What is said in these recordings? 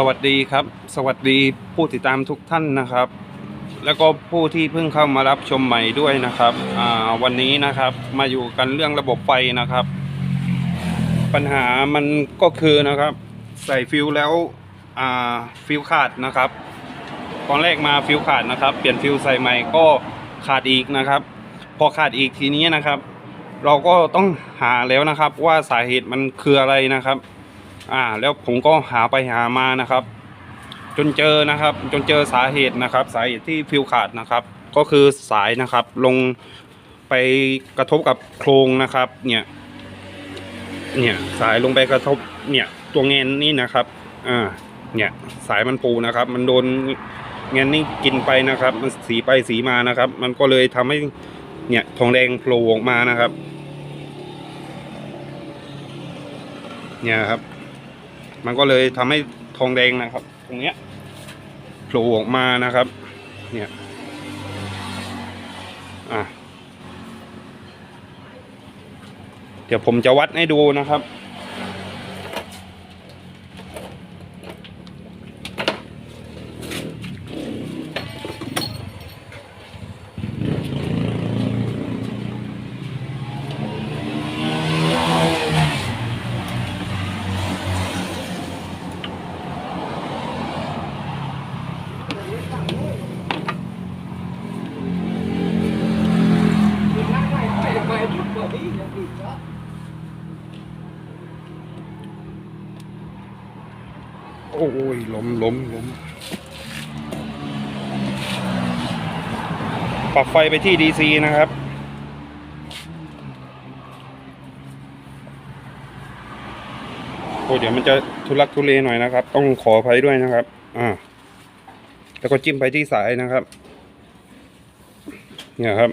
สวัสดีครับ สวัสดีผู้ติดตามทุกท่านนะครับ แล้วก็ผู้ที่เพิ่งเข้ามารับชมใหม่ด้วยนะครับวันนี้นะครับมาอยู่กันเรื่องระบบไฟนะครับ ปัญหามันก็คือนะครับ ใส่ฟิวแล้วฟิวขาดนะครับตอนแรกมาฟิวขาดนะครับ เปลี่ยนฟิวใส่ใหม่ก็ขาดอีกนะครับ พอขาดอีกทีนี้นะครับ เราก็ต้องหาแล้วนะครับว่าสาเหตุมันคืออะไรนะครับ อ่า แล้วผมก็หาไปหามานะครับ จนเจอนะครับ จนเจอสาเหตุนะครับ สาเหตุที่ฟิวขาดนะครับ ก็คือสายนะครับ ลงไปกระทบกับโครงนะครับ เนี่ย เนี่ยสายลงไปกระทบ เนี่ย ตัวเงินนี่นะครับอ่าเนี่ยสายมันปูนะครับ มันโดนเงินนี่กินไปนะครับ มันสีไปสีมานะครับ มันก็เลยทำให้เนี่ยทองแดงโผล่ออกมานะครับ เนี่ยครับ มันก็เลยทำให้ทองแดงนะครับ ตรงเนี้ยโผล่ออกมานะครับ เนี่ยอะเดี๋ยวผมจะวัดให้ดูนะครับ โอ้ยล้มล้มล้มปรับไฟไปที่ DC นะครับ โอ้เดี๋ยวมันจะทุลักทุเลหน่อยนะครับ ต้องขออภัยด้วยนะครับ อ่า แล้วก็จิ้มไปที่สายนะครับ เนี่ยครับ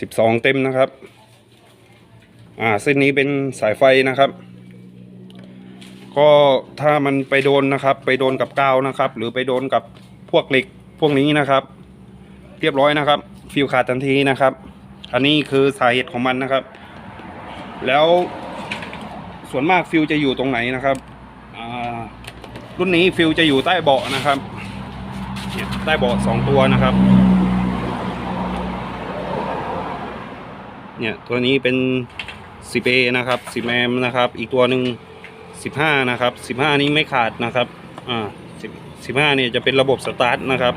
สิบสองเต็มนะครับ อ่าเส้นนี้เป็นสายไฟนะครับ ก็ถ้ามันไปโดนนะครับ ไปโดนกับกาวนะครับ หรือไปโดนกับพวกเหล็กพวกนี้นะครับ เรียบร้อยนะครับ ฟิวขาดทันทีนะครับ อันนี้คือสาเหตุของมันนะครับ แล้วส่วนมากฟิวจะอยู่ตรงไหนนะครับอ่ารุ่นนี้ฟิวจะอยู่ใต้เบาะนะครับใต้เบาะสองตัวนะครับ เนี่ยตัวนี้เป็น 10A นะครับ 10 แอมป์นะครับ อีกตัวหนึ่ง15 นะครับ 15 นี้ไม่ขาดนะครับ อ่า10 15 เนี่ยจะเป็นระบบสตาร์ทนะครับ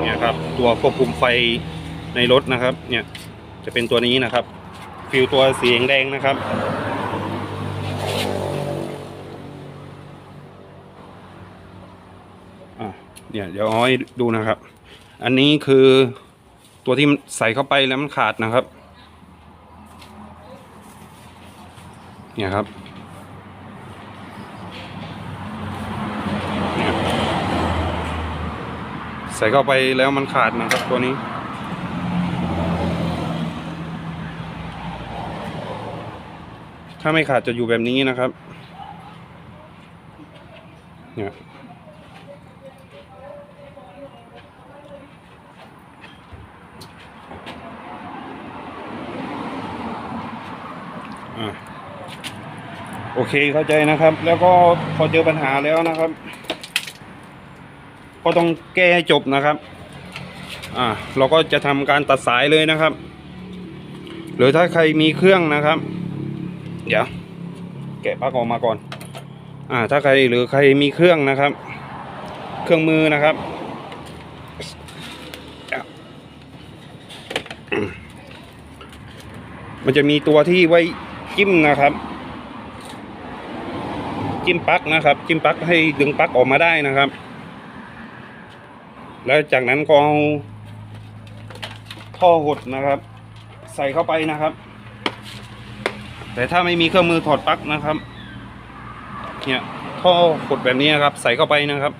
เนี่ยครับ ตัวควบคุมไฟในรถนะครับ เนี่ย จะเป็นตัวนี้นะครับ ฟิวตัวสีแดงนะครับ อะเนี่ยเดี๋ยวเอาให้ดูนะครับ อันนี้คือตัวที่ใส่เข้าไปแล้วมันขาดนะครับ เนี่ยครับเสียใส่เข้าไปแล้วมันขาดนะครับตัวนี้ ถ้าไม่ขาดจะอยู่แบบนี้นะครับเนี่ย โอเคเข้าใจนะครับ แล้วก็พอเจอปัญหาแล้วนะครับ ก็ต้องแก้จบนะครับ อ่า เราก็จะทำการตัดสายเลยนะครับ หรือถ้าใครมีเครื่องนะครับ เดี๋ยวแกะปลั๊กออกมาก่อน อ่า ถ้าใครหรือใครมีเครื่องนะครับ เครื่องมือนะครับมันจะมีตัวที่ไว้จิ้มนะครับ จิ้มปลั๊กนะครับ จิ้มปลั๊กให้ดึงปลั๊กออกมาได้นะครับ แล้วจากนั้นก็เอาท่อหดนะครับ ใส่เข้าไปนะครับ แต่ถ้าไม่มีเครื่องมือถอดปลั๊กนะครับ เนี่ยท่อหดแบบนี้นะครับ ใส่เข้าไปนะครับ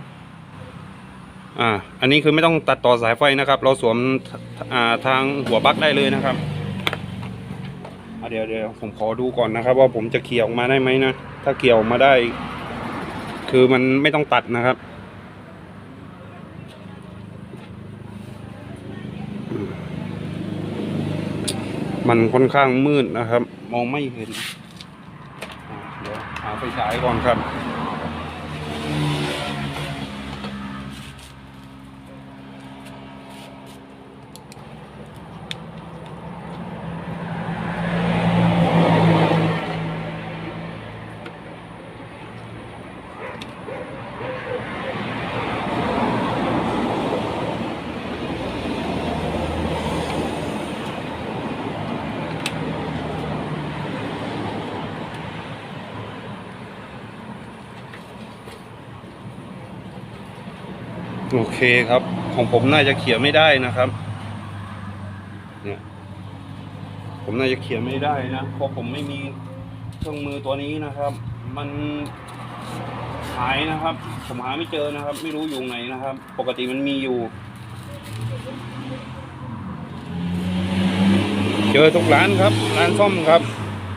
อ่าอันนี้คือไม่ต้องตัดต่อสายไฟนะครับ เราสวมอ่าทางหัวปลั๊กได้เลยนะครับ เดี๋ยวเดี๋ยวผมขอดูก่อนนะครับ ว่าผมจะเขี่ยออกมาได้ไหมนะ ถ้าเขี่ยออกมาได้ คือมันไม่ต้องตัดนะครับ มันค่อนข้างมืดนะครับ มองไม่เห็นเดี๋ยวหาไฟฉายก่อนครับ โอเคครับ ของผมน่าจะเขียนไม่ได้นะครับ เนี่ย ผมน่าจะเขียนไม่ได้นะ เพราะผมไม่มีเครื่องมือตัวนี้นะครับ มันหายนะครับ ผมหาไม่เจอนะครับ ไม่รู้อยู่ไหนนะครับ ปกติมันมีอยู่ เจอทุกร้านครับ ร้านซ่อมครับ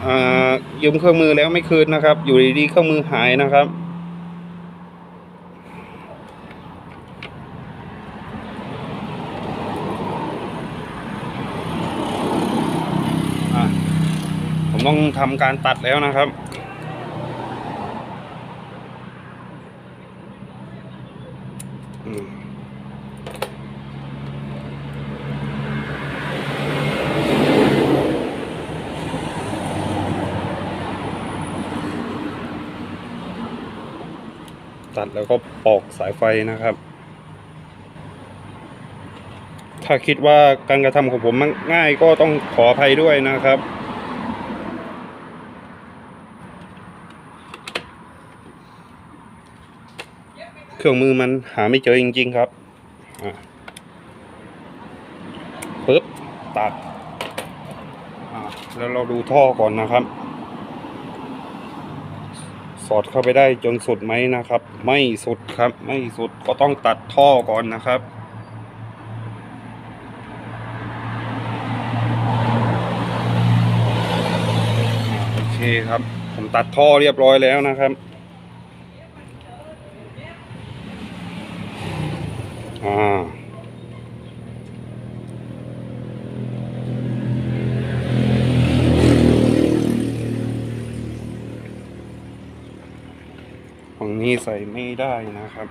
อ่ายืมเครื่องมือแล้วไม่คืนนะครับ อยู่ดีๆเครื่องมือหายนะครับ ผมต้องทำการตัดแล้วนะครับตัดแล้วก็ปอกสายไฟนะครับ ถ้าคิดว่าการกระทำของผมง่ายก็ต้องขออภัยด้วยนะครับ เครื่องมือมันหาไม่เจอจริงๆครับปึ๊บตัด แล้วเราดูท่อก่อนนะครับ สอดเข้าไปได้จนสุดไหมนะครับ ไม่สุดครับ ไม่สุดก็ต้องตัดท่อก่อนนะครับโอเคครับ ผมตัดท่อเรียบร้อยแล้วนะครับ อ่าฝั่งนี้ใส่ไม่ได้นะครับ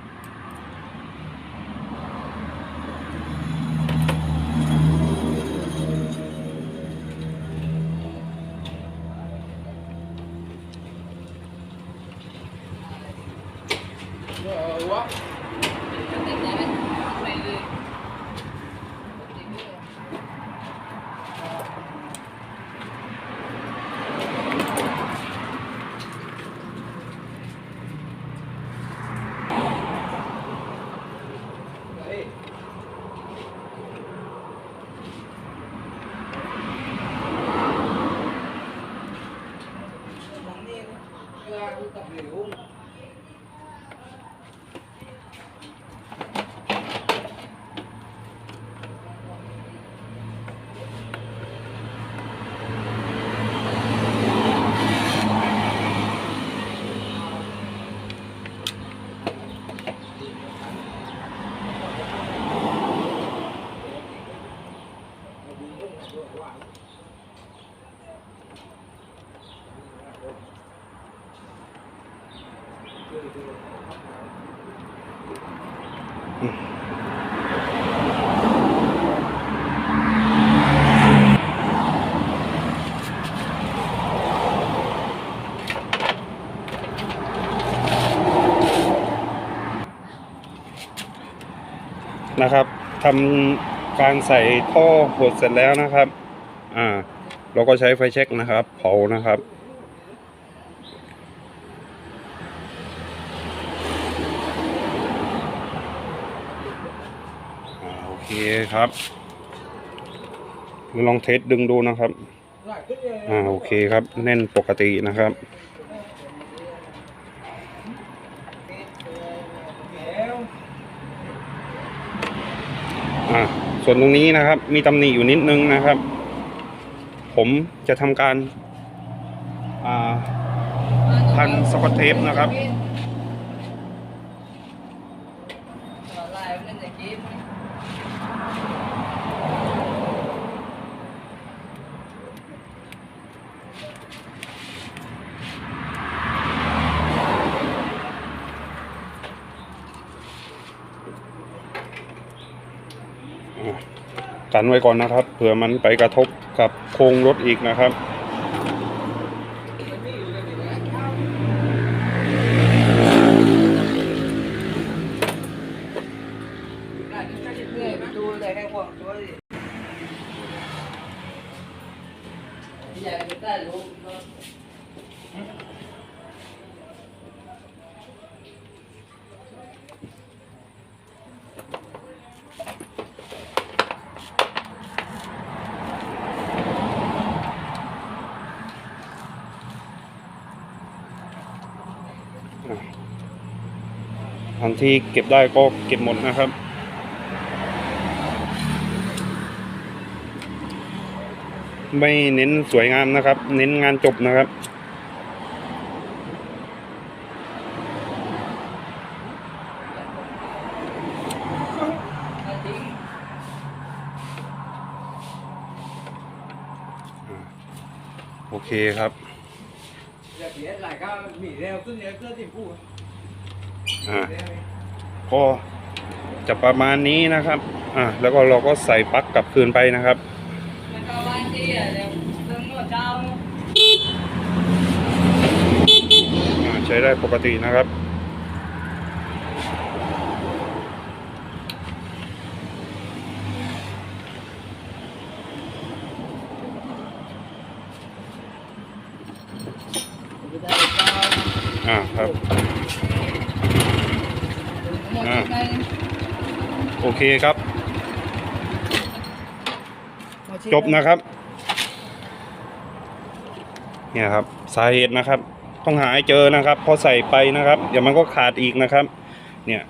นะครับทำการใส่ท่อหดเสร็จแล้วนะครับ อ่า เราก็ใช้ไฟเช็คนะครับ เผานะครับอ่าโอเคครับลองเทสดึงดูนะครับ อ่าโอเคครับแน่นปกตินะครับ ส่วนตรงนี้นะครับ มีตำหนิอยู่นิดนึงนะครับ ผมจะทำการพันสกอตเทปนะครับ กันไว้ก่อนนะครับ เผื่อมันไปกระทบกับโครงรถอีกนะครับอยากจะได้รู้ ที่เก็บได้ก็เก็บหมดนะครับ ไม่เน้นสวยงามนะครับ เน้นงานจบนะครับ โอเคครับอยากเสียหลายก็มีแล้วขึ้นเยอะขึ้นที่พูด อ่าก็จะประมาณนี้นะครับ อ่าแล้วก็เราก็ใส่ปลั๊กกลับคืนไปนะครับใช้ได้ปกตินะครับอ่าครับ หมดที่ไหน โอเคครับ จบนะครับ เนี่ยครับสาเหตุนะครับ ต้องหาให้เจอนะครับ พอใส่ไปนะครับ เดี๋ยวมันก็ขาดอีกนะครับ เนี่ย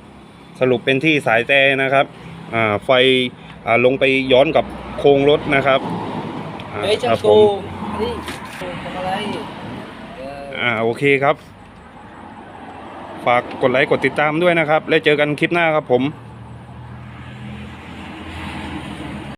สรุปเป็นที่สายแต่นะครับอ่าไฟอ่าลงไปย้อนกับโครงรถนะครับอ่าเฮ้ยคจังรับผกูมนี่ทำอะไรเอออ่าโอเคครับ ฝากกดไลค์กดติดตามด้วยนะครับ แล้วเจอกันคลิปหน้าครับผม